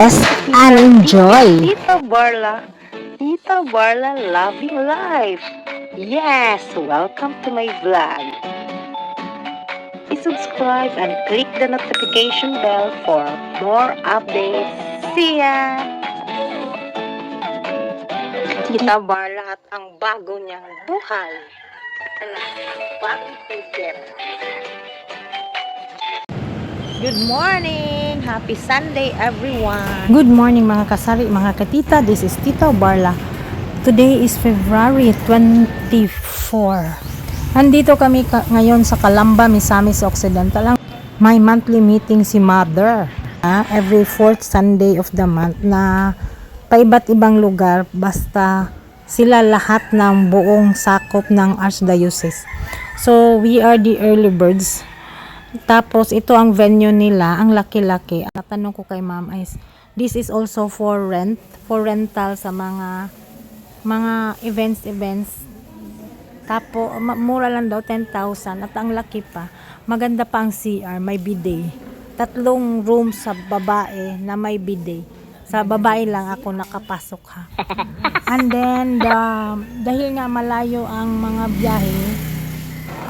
Rest and enjoy. Tita Barla, Tita Barla Loving Life. Yes, welcome to my vlog. Please subscribe and click the notification bell for more updates. See ya! Tita Barla at ang bago niyang buhay. Anak, bagong ticket. Good morning! Happy Sunday, everyone! Good morning mga kasari, mga katita. This is Tita Barla. Today is February 24. Nandito kami ka- ngayon sa Calamba, Misamis Occidental. May monthly meeting si Mother. ah, every fourth Sunday of the month na paiba't ibang lugar basta sila lahat ng buong sakop ng Archdiocese. So, we are the early birds. Tapos, ito ang venue nila, ang laki-laki. Natanong ko kay ma'am is, this is also for rent, for rental sa mga mga events, events. Tapos, ma- mura lang daw, 10,000. At ang laki pa, maganda pa ang CR, may bidet. Tatlong room sa babae na may bidet. Sa babae lang ako nakapasok ha. And then, the, dahil nga malayo ang mga biyahe,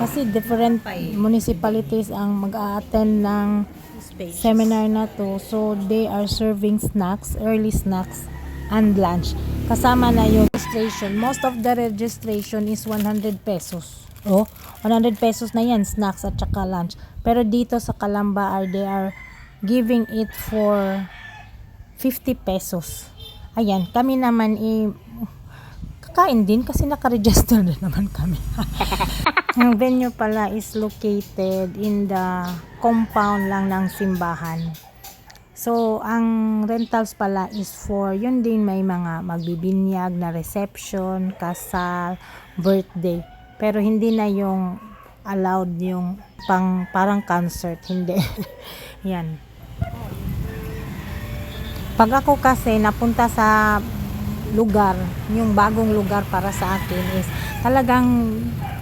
kasi different municipalities ang mag-a-attend ng seminar na to. So, they are serving snacks, early snacks, and lunch. Kasama na yung registration. Most of the registration is 100 pesos. Oh, 100 pesos na yan, snacks at saka lunch. Pero dito sa Calamba, are, they are giving it for 50 pesos. Ayan, kami naman i kakain din kasi nakaregister din naman kami. Ang venue pala is located in the compound lang ng simbahan. So, ang rentals pala is for, yun din may mga magbibinyag na reception, kasal, birthday. Pero hindi na yung allowed yung pang, parang concert. Hindi. Yan. Pag ako kasi napunta sa lugar, yung bagong lugar para sa akin is talagang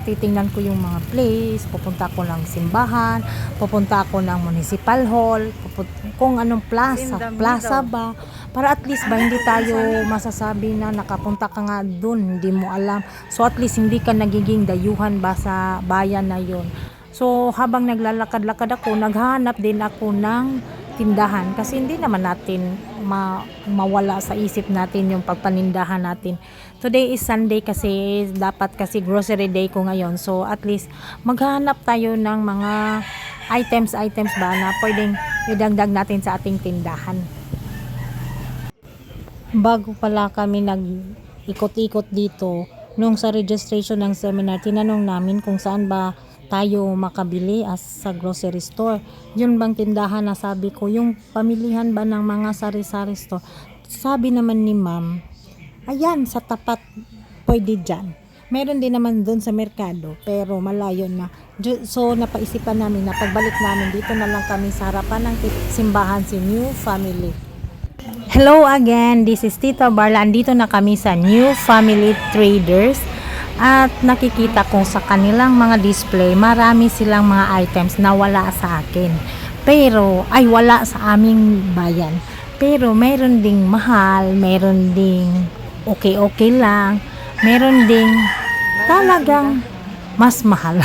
titingnan ko yung mga place, pupunta ko ng simbahan, pupunta ako ng municipal hall, pupun- kung anong plaza, plaza ba, para at least ba hindi tayo masasabi na nakapunta ka nga dun, hindi mo alam. So at least hindi ka nagiging dayuhan ba sa bayan na yun. So habang naglalakad-lakad ako, naghanap din ako ng tindahan kasi hindi naman natin ma- mawala sa isip natin yung pagpanindahan natin. Today is Sunday kasi dapat kasi grocery day ko ngayon. So at least maghanap tayo ng mga items items ba na pwedeng idagdag natin sa ating tindahan. Bago pala kami nag ikot-ikot dito, nung sa registration ng seminar, tinanong namin kung saan ba tayo makabili as sa grocery store. Yun bang tindahan na sabi ko, yung pamilihan ba ng mga sari-sari store? Sabi naman ni ma'am, ayan, sa tapat, pwede dyan. Meron din naman doon sa merkado, pero malayo na. So, napaisipan namin na pagbalik namin, dito na lang kami sa harapan ng simbahan si New Family. Hello again, this is Tita Barla. Andito na kami sa New Family Traders at nakikita ko sa kanilang mga display, marami silang mga items na wala sa akin. Pero, ay wala sa aming bayan. Pero meron ding mahal, meron ding okay-okay lang, meron ding talagang mas mahal.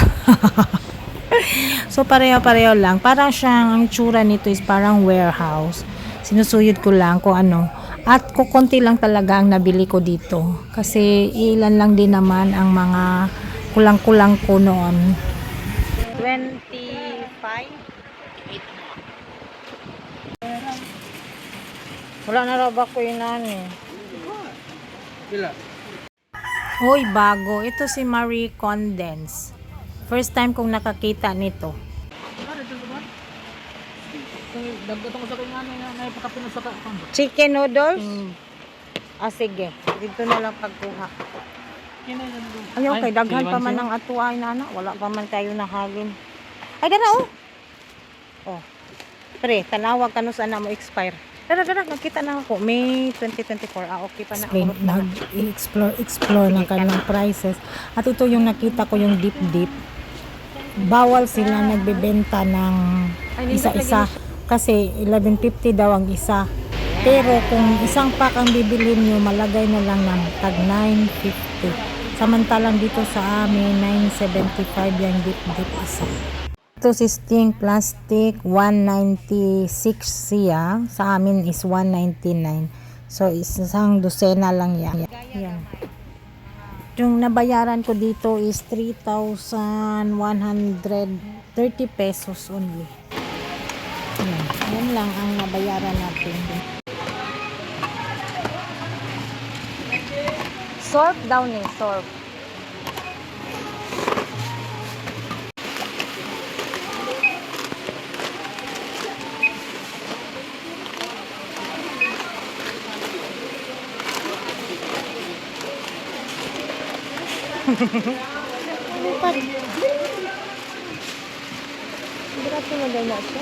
so pareho-pareho lang. Parang siyang, ang tsura nito is parang warehouse. Sinusuyod ko lang kung ano. At kukunti lang talaga ang nabili ko dito. Kasi ilan lang din naman ang mga kulang-kulang ko noon. 25? Wala na raw ba ko yun ano? Hoy, bago. Ito si Marie Condense. First time kong nakakita nito. Chicken noodles? Ah, sige. Dito na lang pagkuha. Ay, okay. Daghan pa man ng atuay na na. Wala pa man tayo nahalin. Ay, dara oh. Oh. Pre, tanawag ka no sana mo expire. Dara, dara. Nakita na ako. May 2024. Ah, okay pa na. Na. nag-explore explore ng kanilang prices. At ito yung nakita ko yung deep deep. Bawal sila nagbebenta ng isa-isa. Kasi 11.50 daw ang isa. Pero kung isang pack ang bibilhin nyo, malagay na lang ng tag 950. Samantalang dito sa amin, 975 yung dip dip isa. Ito si Sting Plastic, 196 siya. Sa amin is 199. So, isang dosena lang yan. Yan. Yung nabayaran ko dito is 3,130 pesos only. Yan. Yan lang ang nabayaran natin. Sorb daw ni, sorb. Diretso mo din na siya.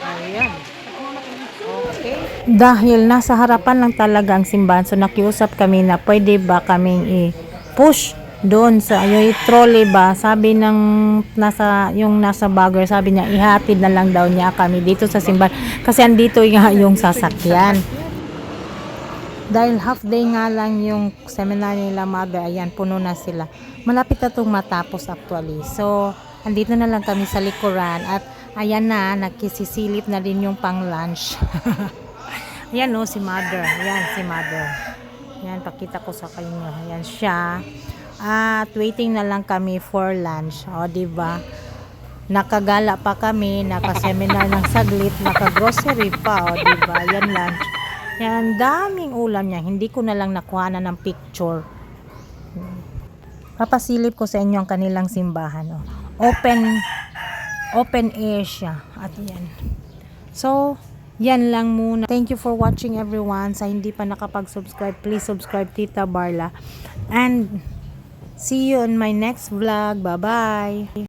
Ayan. Okay. Dahil nasa harapan lang talaga ang simbahan, so nakiusap kami na pwede ba kaming i-push doon sa yung trolley ba sabi ng nasa yung nasa bagger sabi niya ihatid na lang daw niya kami dito sa simbahan kasi andito nga yung sasakyan dahil half day nga lang yung seminar nila mother ayan puno na sila. Malapit na itong matapos actually. So andito na lang kami sa likuran at ayan na nagkisisilip na din yung pang lunch ayan o si mother. Ayan si mother. Ayan pakita ko sa kanyo ayan siya. At waiting na lang kami for lunch. O di ba? Nakagala pa kami nakaseminar ng saglit nakagrocery pa. O di ba? Yan lunch yan, daming ulam niya. Hindi ko na lang nakuha na ng picture. Papasilip ko sa inyo ang kanilang simbahan. Oh. Open, open air siya. At yan. So, yan lang muna. Thank you for watching everyone. Sa hindi pa nakapag-subscribe, please subscribe Tita Barla. And, see you on my next vlog. Bye-bye!